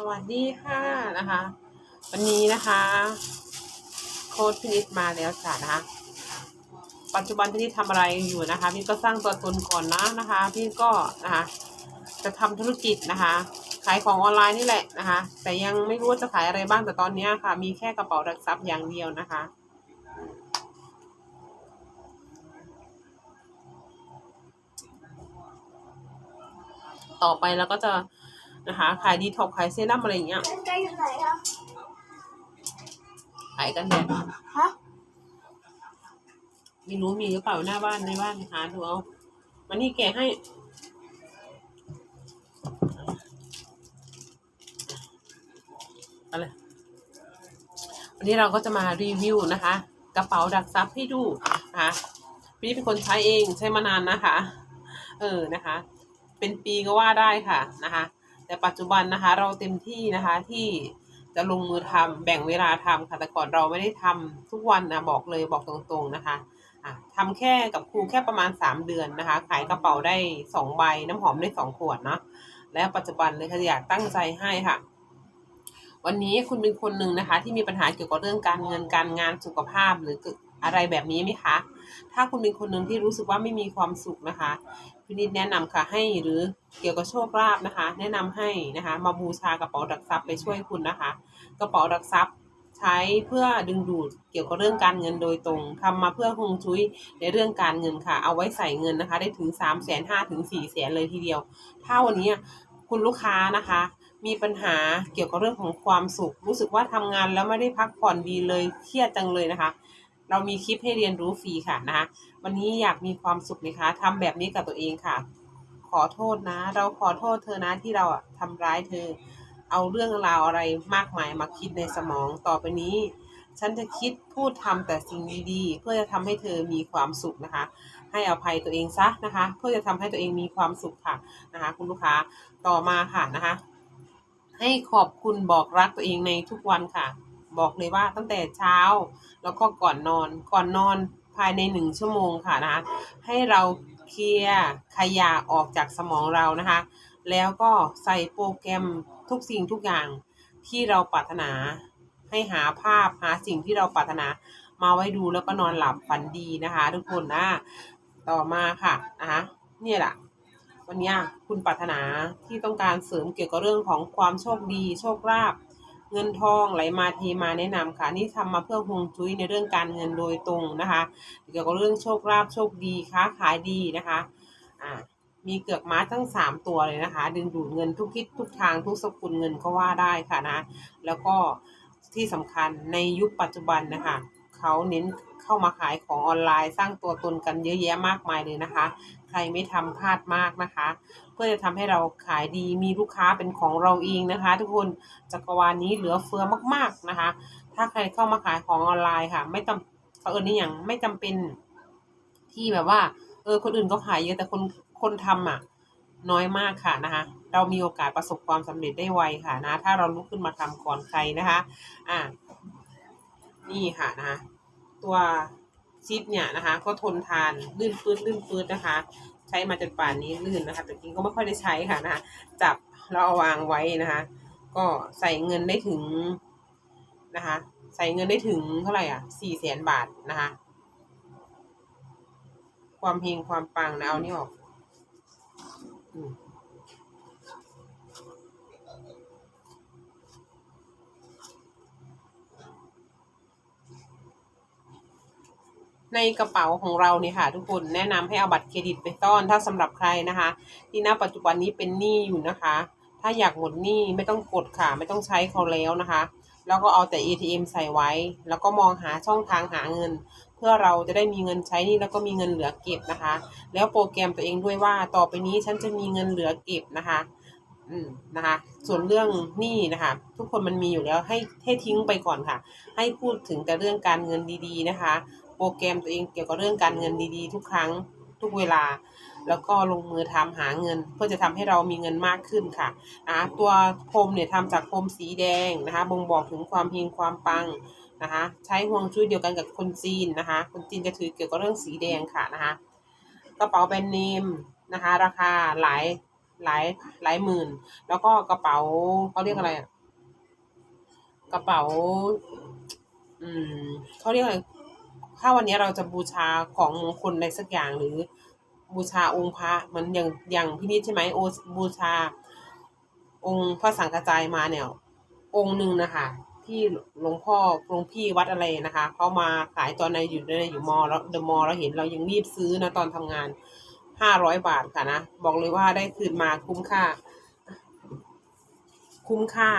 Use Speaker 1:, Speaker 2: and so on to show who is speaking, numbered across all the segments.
Speaker 1: สวัสดีค่ะนะคะ วันนี้นะคะ โค้ดพินิจมาแล้วจ้ะนะคะปัจจุบันพินิจทำอะไรอยู่นะคะ พี่ก็สร้างตัวตนก่อนนะนะคะ พี่ก็นะคะ จะทำธุรกิจนะคะ ขายของออนไลน์นี่แหละนะคะ แต่ยังไม่รู้ว่าจะขายอะไรบ้างแต่ตอนนี้ค่ะ มีแค่กระเป๋าดักซับอย่างเดียวนะคะต่อไปเราก็จะ นะคะขายดีท็อกขายเซรั่มอะไรอย่างเงี้ย
Speaker 2: ใจอยู่ไหนอะ
Speaker 1: ขายกันเนี่ย
Speaker 2: ฮะ
Speaker 1: ไม่รู้มีหรือเปล่าหน้าบ้านในบ้านหาดูเอามันนี่แกะให้อะไรวันนี้เราก็จะมารีวิวนะคะ กระเป๋าดักซับให้ดูนะคะพี่เป็นคนใช้เองใช้มานานนะคะ เออนะคะ เป็นปีก็ว่าได้ค่ะนะคะ แต่ปัจจุบันนะคะ เราเต็มที่นะคะที่จะลงมือทำแบ่งเวลาทำค่ะแต่ก่อนเราไม่ได้ทำทุกวันนะบอกเลยบอกตรงๆนะคะะทำแค่กับครูแค่ประมาณ 3 เดือนนะคะ ขายกระเป๋าได้2ใบน้ำหอมได้2ขวดเนาะและปัจจุบันเลยค่ะอยากตั้งใจให้ค่ะ วันนี้คุณเป็นคนหนึ่งนะคะ ที่มีปัญหาเกี่ยวกับเรื่องการเงินการงานสุขภาพหรืออะไรแบบนี้ไหมคะ ถ้าคุณเป็นคนหนึ่งที่รู้สึกว่าไม่มีความสุขนะคะ พินิจแนะนำค่ะให้หรือเกี่ยวกับโชคลาภนะคะ แนะนำให้นะคะ มาบูชากระเป๋าดักทรัพย์ไปช่วยคุณนะคะ กระเป๋าดักทรัพย์ใช้เพื่อดึงดูดเกี่ยวกับเรื่องการเงินโดยตรงทำมาเพื่อฮวงจุ้ยในเรื่องการเงินค่ะ เอาไว้ใส่เงินนะคะ ได้ถึง3ามแสนห้าถึงสี่แสนเลยทีเดียว ถ้าวันนี้คุณลูกค้านะคะ มีปัญหาเกี่ยวกับเรื่องของความสุข รู้สึกว่าทำงานแล้วไม่ได้พักผ่อนดีเลยเครียดจังเลยนะคะ เรามีคลิปให้เรียนรู้ฟรีค่ะนะคะวันนี้อยากมีความสุขนะคะทำแบบนี้กับตัวเองค่ะ ขอโทษนะ เราขอโทษเธอนะที่เราทำร้ายเธอ เอาเรื่องราวอะไรมากมายมาคิดในสมองต่อไปนี้ ฉันจะคิดพูดทำแต่สิ่งดีๆเพื่อจะทำให้เธอมีความสุขนะคะ ให้อภัยตัวเองซะนะคะ เพื่อจะทำให้ตัวเองมีความสุขค่ะนะคะ คุณลูกค้าต่อมาค่ะนะคะ ให้ขอบคุณบอกรักตัวเองในทุกวันค่ะ บอกเลยว่าตั้งแต่เช้า แล้วก็ก่อนนอนก่อนนอนภายในหนึ่งชั่วโมงค่ะนะคะให้เราเคลียร์ขยะออกจากสมองเรานะคะ แล้วก็ใส่โปรแกรมทุกสิ่งทุกอย่างที่เราปรารถนา ให้หาภาพหาสิ่งที่เราปรารถนามาไว้ดูแล้วก็นอนหลับฝันดีนะคะ ทุกคนนะต่อมาค่ะนะคะเนี่ยแหละวันนี้คุณปรารถนาที่ต้องการเสริมเกี่ยวกับเรื่องของความโชคดี โชคลาภ เงินทองไหลมาเทมาแนะนำค่ะนี่ทำมาเพื่อฮวงจุ้ยในเรื่องการเงินโดยตรงนะคะเกี่ยวกับเรื่องโชคลาภโชคดีค้าขายดีนะคะอ่ามีเกือกม้าทั้งสามตัวเลยนะคะ ดึงดูดเงินทุกทิศทุกทางทุกสกุลเงินก็ว่าได้ค่ะนะ แล้วก็ที่สำคัญในยุคปัจจุบันนะคะ เขาเน้นเข้ามาขายของออนไลน์ สร้างตัวตนกันเยอะแยะมากมายเลยนะคะ ใครไม่ทำพลาดมากนะคะ เพื่อจะทำให้เราขายดีมีลูกค้าเป็นของเราเองนะคะ ทุกคนจักรวาลนี้เหลือเฟือมากๆนะคะ ถ้าใครเข้ามาขายของออนไลน์ค่ะ ไม่จำเขาเอิญนี่อย่างไม่จำเป็นที่แบบว่า เออคนอื่นก็ขายเยอะแต่คนคนทำอะน้อยมากค่ะนะคะ เรามีโอกาสประสบความสำเร็จได้ไวค่ะนะ ถ้าเราลุกขึ้นมาทำก่อนใครนะคะ อ่า นี่ค่ะนะคะตัวซิปเนี่ยนะคะ ก็ทนทานลื่นปื้ดลื่นปื้ดนะคะ ใช้มาจนป่านนี้ลื่นนะคะ แต่จริงก็ไม่ค่อยได้ใช้ค่ะนะคะจับแล้วเอาวางไว้นะคะ ก็ใส่เงินได้ถึงนะคะ ใส่เงินได้ถึงเท่าไหร่อะสี่แสนบาทนะคะ ความเฮงความปังนะเอานี่ออก อืม ในกระเป๋าของเราเนี่ยค่ะทุกคนแนะนำให้เอาบัตรเครดิตไปซ่อนถ้าสำหรับใครนะคะ ที่ณปัจจุบันนี้เป็นหนี้อยู่นะคะ ถ้าอยากหมดหนี้ไม่ต้องกดค่ะ ไม่ต้องใช้เขาแล้วนะคะ แล้วก็เอาแต่ ATM ใส่ไว้ แล้วก็มองหาช่องทางหาเงิน เพื่อเราจะได้มีเงินใช้นี่แล้วก็มีเงินเหลือเก็บนะคะ แล้วโปรแกรมตัวเองด้วยว่าต่อไปนี้ฉันจะมีเงินเหลือเก็บนะคะอืมนะคะ ส่วนเรื่องหนี้นะคะ ทุกคนมันมีอยู่แล้วให้ให้ทิ้งไปก่อนค่ะ ให้พูดถึงแต่เรื่องการเงินดีๆนะคะ โปรแกรมตัวเองเกี่ยวกับเรื่องการเงินดีๆ ทุกครั้งทุกเวลา แล้วก็ลงมือทำหาเงิน เพื่อจะทำให้เรามีเงินมากขึ้นค่ะนะตัวพรมเนี่ยทำจากพรมสีแดงนะคะ บ่งบอกถึงความเฮงความปังนะคะ ใช้ห่วงจุ้ยเดียวกันกับคนจีนนะคะ คนจีนจะถือเกี่ยวกับเรื่องสีแดงค่ะนะคะ กระเป๋าแบรนด์เนมนะคะ ราคาหลายหลายหลายหมื่น แล้วก็กระเป๋าเขาเรียกอะไรกระเป๋า อืมเขาเรียกอะไร ถ้าวันนี้เราจะบูชาของมงคลอะไรสักอย่างหรือบูชาองค์พระมันอย่างอย่างพี่นิดใช่ไหมโอบูชา องค์พระสังฆจายมาเนี่ย องค์หนึ่งนะคะที่หลวงพ่อหลวงพี่วัดอะไรนะคะเขามาขายตอนในอยู่ในอยู่มอแล้วเดอะมอเราเห็นเรายังรีบซื้อนะตอนทำงานห้าร้อยบาทค่ะนะบอกเลยว่าได้คืนมาคุ้มค่า คุ้มค่า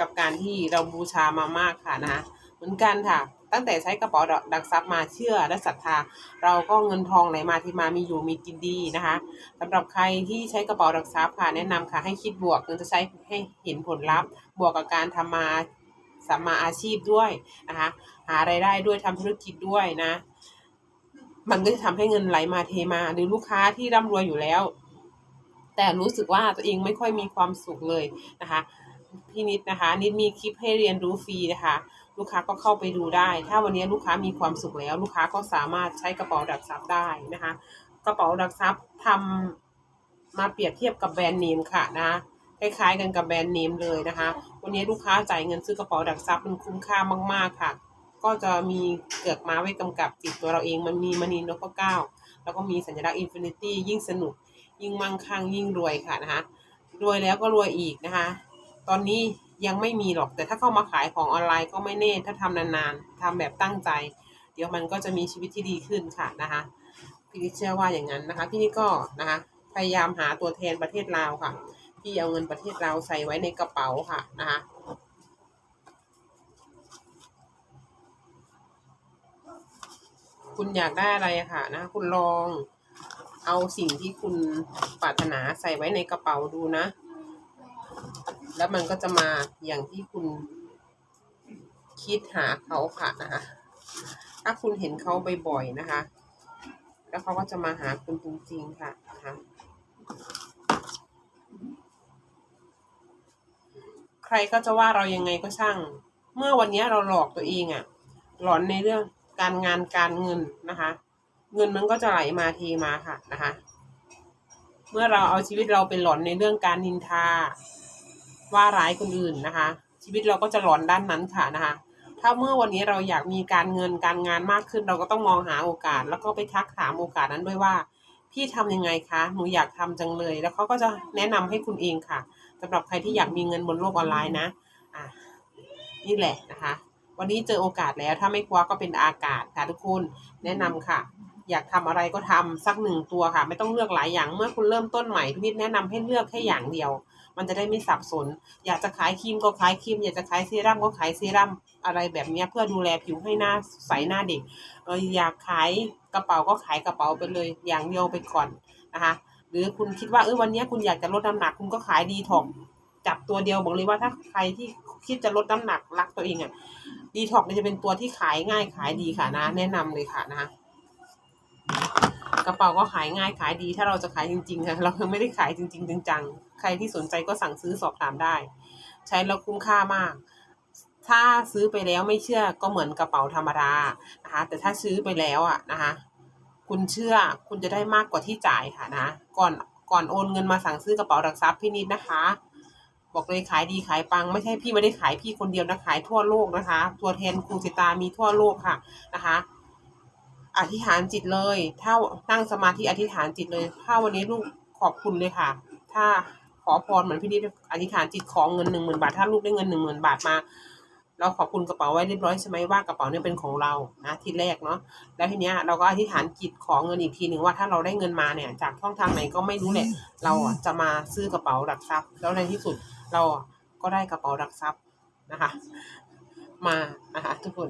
Speaker 1: กับการที่เราบูชามามากค่ะนะ เหมือนกันค่ะ ตั้งแต่ใช้กระเป๋าดักซับมาเชื่อและศรัทธา เราก็เงินทองไหลมาที่มามีอยู่มีกินดีนะคะสำหรับใครที่ใช้กระเป๋าดักซับค่ะแนะนำค่ะให้คิดบวกมันจะใช้ให้เห็นผลลัพธ์บวกกับการทำมาสัมมาอาชีพด้วยนะคะ หารายได้ด้วยทำธุรกิจด้วยนะ มันก็จะทำให้เงินไหลมาเทมา หรือลูกค้าที่ร่ำรวยอยู่แล้ว แต่รู้สึกว่าตัวเองไม่ค่อยมีความสุขเลยนะคะพี่นิดนะคะ นิดมีคลิปให้เรียนรู้ฟรีนะคะ ลูกค้าก็เข้าไปดูได้ ถ้าวันนี้ลูกค้ามีความสุขแล้ว ลูกค้าก็สามารถใช้กระเป๋าดักซับได้นะคะ กระเป๋าดักซับทำมาเปรียบเทียบกับแบรนด์เนมค่ะนะคล้ายๆกันกับแบรนด์เนมเลยนะคะ วันนี้ลูกค้าจ่ายเงินซื้อกระเป๋าดักซับมันคุ้มค่ามากๆค่ะ ก็จะมีเกือกม้าไว้กำกับติดตัวเราเอง มันมีมณีนพเก้า แล้วก็มีสัญลักษณ์อินฟินิตี้ยิ่งสนุก ยิ่งมั่งคั่งยิ่งรวยค่ะนะคะ รวยแล้วก็รวยอีกนะคะ ตอนนี้ ยังไม่มีหรอก แต่ถ้าเข้ามาขายของออนไลน์ก็ไม่แน่ ถ้าทำนานๆทำแบบตั้งใจ เดี๋ยวมันก็จะมีชีวิตที่ดีขึ้นค่ะนะคะพี่นิดเชื่อว่าอย่างนั้นนะคะ พี่นี่ก็นะคะ พยายามหาตัวแทนประเทศลาวค่ะ พี่เอาเงินประเทศลาวใส่ไว้ในกระเป๋าค่ะนะคะคุณอยากได้อะไรค่ะนะ คุณลองเอาสิ่งที่คุณปรารถนาใส่ไว้ในกระเป๋าดูนะ แล้วมันก็จะมาอย่างที่คุณคิดหาเขาค่ะนะคะถ้าคุณเห็นเขาบ่อยๆนะคะ แล้วเขาก็จะมาหาคุณจริงๆค่ะนะคะใครก็จะว่าเรายังไงก็ช่าง เมื่อวันนี้เราหลอกตัวเองอะหลอนในเรื่องการงานการเงินนะคะ เงินมันก็จะไหลมาเทมาค่ะนะคะ เมื่อเราเอาชีวิตเราเป็นหลอนในเรื่องการนินทา ว่าร้ายคนอื่นนะคะ ชีวิตเราก็จะหลอนด้านนั้นค่ะนะคะ ถ้าเมื่อวันนี้เราอยากมีการเงินการงานมากขึ้น เราก็ต้องมองหาโอกาส แล้วก็ไปทักถามโอกาสนั้นด้วยว่า พี่ทำยังไงคะหนูอยากทำจังเลย แล้วเขาก็จะแนะนำให้คุณเองค่ะสำหรับใครที่อยากมีเงินบนโลกออนไลน์นะอะนี่แหละนะคะ วันนี้เจอโอกาสแล้วถ้าไม่คว้าก็เป็นอากาศค่ะทุกคนแนะนำค่ะ อยากทำอะไรก็ทำสักหนึ่งตัวค่ะ ไม่ต้องเลือกหลายอย่างเมื่อคุณเริ่มต้นใหม่พี่นิดแนะนำให้เลือกแค่อย่างเดียว มันจะได้ไม่สับสน อยากจะขายครีมก็ขายครีมอยากจะขายเซรั่มก็ขายเซรั่มอะไรแบบนี้เพื่อดูแลผิวให้หน้าใสหน้าเด็กเอออยากขายกระเป๋าก็ขายกระเป๋าไปเลย อย่างเดียวไปก่อนนะคะหรือคุณคิดว่าเออวันนี้คุณอยากจะลดน้ำหนักคุณก็ขายดีถอกจับตัวเดียวบอกเลยว่าถ้าใครที่คิดจะลดน้ำหนักรักตัวเองอะดีท็อกจะเป็นตัวที่ขายง่ายขายดีค่ะนะ แนะนำเลยค่ะนะคะ กระเป๋าก็ขายง่ายขายดี ถ้าเราจะขายจริงๆค่ะเรายังไม่ได้ขายจริง ๆ จังๆใครที่สนใจก็สั่งซื้อสอบถามได้ ใช้แล้วคุ้มค่ามาก ถ้าซื้อไปแล้วไม่เชื่อก็เหมือนกระเป๋าธรรมดานะคะแต่ถ้าซื้อไปแล้วอะนะคะคุณเชื่อคุณจะได้มากกว่าที่จ่ายค่ะนะก่อนก่อนโอนเงินมาสั่งซื้อกระเป๋าดักซับพี่นิดนะคะ บอกเลยขายดีขายปัง ไม่ใช่พี่ไม่ได้ขายพี่คนเดียวนะขายทั่วโลกนะคะ ตัวแทนครูสิตามีทั่วโลกค่ะนะคะ อธิษฐานจิตเลย ถ้านั่งสมาธิอธิษฐานจิตเลย ถ้าวันนี้ลูกขอบคุณเลยค่ะ ถ้าขอพรเหมือนพี่นิดอธิษฐานจิตขอเงินหนึ่งหมื่นบาท ถ้าลูกได้เงินหนึ่งหมื่นบาทมา เราขอบคุณกระเป๋าไว้เรียบร้อยใช่ไหมว่ากระเป๋าเนี่ยเป็นของเรานะที่แรกเนาะแล้วทีเนี้ยเราก็อธิษฐานจิตขอเงินอีกทีหนึ่งว่าถ้าเราได้เงินมาเนี่ย จากช่องทางไหนก็ไม่รู้แหละเราอะจะมาซื้อกระเป๋าดักทรัพย์แล้วในที่สุดเราก็ได้กระเป๋าดักทรัพย์นะคะ มานะคะทุกคน